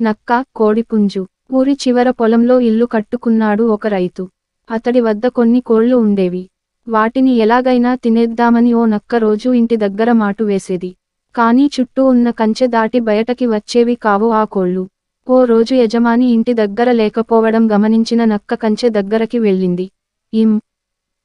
నక్క కోడిపుంజు. ఊరి చివర పొలంలో ఇల్లు కట్టుకున్నాడు ఒక రైతు. అతడి వద్ద కొన్ని కోళ్ళు ఉండేవి. వాటిని ఎలాగైనా తినేద్దామని ఓ నక్క రోజు ఇంటి దగ్గర మాటు వేసేది. కానీ చుట్టూ ఉన్న కంచె దాటి బయటకి వచ్చేవి కావు ఆ కోళ్ళు. ఓ రోజు యజమాని ఇంటి దగ్గర లేకపోవడం గమనించిన నక్క కంచె దగ్గరకి వెళ్ళింది. ఇం.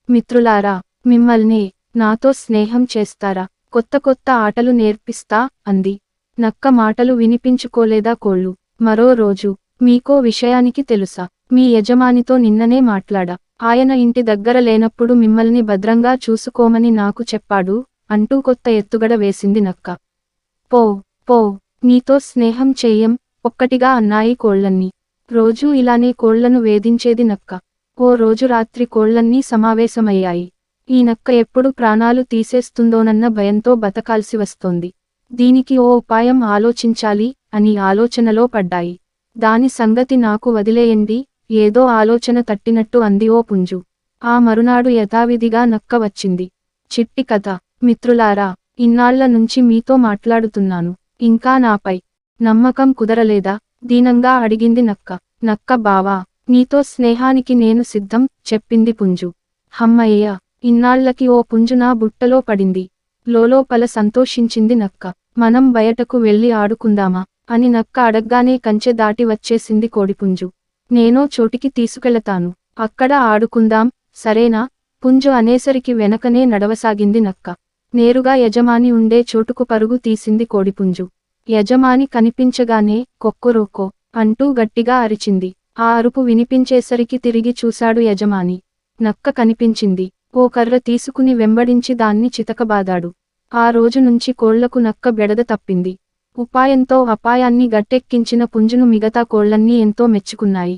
మిత్రులారా మిమ్మల్ని నాతో స్నేహం చేస్తారా? కొత్త కొత్త ఆటలు నేర్పిస్తా అంది. నక్క మాటలు వినిపించుకోలేదా కోళ్ళు? మరో రోజు మీకో విషయానికి తెలుసా? మీ యజమానితో నిన్ననే మాట్లాడా? ఆయన ఇంటి దగ్గర లేనప్పుడు మిమ్మల్ని భద్రంగా చూసుకోమని నాకు చెప్పాడు అంటూ కొత్త ఎత్తుగడ వేసింది నక్క. పో పో నీతో స్నేహం చేయం ఒక్కటిగా అన్నాయి కోళ్ళన్నీ రోజూ ఇలానే కోళ్ళను వేధించేది నక్క. ఓ రోజు రాత్రి కోళ్ళన్నీ సమావేశమయ్యాయి. ఈ నక్క ఎప్పుడు ప్రాణాలు తీసేస్తుందోనన్న భయంతో బతకాల్సి వస్తోంది. దీనికి ఓ ఉపాయం ఆలోచించాలి అని ఆలోచనలో పడ్డాయి. దాని సంగతి నాకు వదిలేయండి ఏదో ఆలోచన తట్టినట్టు అంది ఓ పుంజు. ఆ మరునాడు యథావిధిగా నక్క వచ్చింది. చిట్టి కథ. మిత్రులారా ఇన్నాళ్ళ నుంచి మీతో మాట్లాడుతున్నాను. ఇంకా నాపై నమ్మకం కుదరలేదా? దీనంగా అడిగింది నక్క. నక్క బావా నీతో స్నేహానికి నేను సిద్ధం చెప్పింది పుంజు. హమ్మయ్య ఇన్నాళ్ళకి ఓ పుంజు నా బుట్టలో పడింది. లోలోపల సంతోషించింది నక్క. మనం బయటకు వెళ్ళి ఆడుకుందామా? అని నక్క అడగ్గానే కంచె దాటి వచ్చేసింది కోడిపుంజు. నేనో చోటికి తీసుకెళతాను. అక్కడ ఆడుకుందాం సరేనా? పుంజు అనేసరికి వెనకనే నడవసాగింది నక్క. నేరుగా యజమాని ఉండే చోటుకు పరుగు తీసింది కోడిపుంజు. యజమాని కనిపించగానే కొక్కొరోకో అంటూ గట్టిగా అరిచింది. ఆ అరుపు వినిపించేసరికి తిరిగి చూశాడు యజమాని. నక్క కనిపించింది. ఓ కర్ర తీసుకుని వెంబడించి దాన్ని చితకబాదాడు. ఆ రోజు నుంచి కోళ్ళకు నక్క బెడద తప్పింది. ఉపాయంతో అపాయాన్ని గట్టెక్కించిన పుంజును మిగతా కోళ్ళన్నీ ఎంతో మెచ్చుకున్నాయి.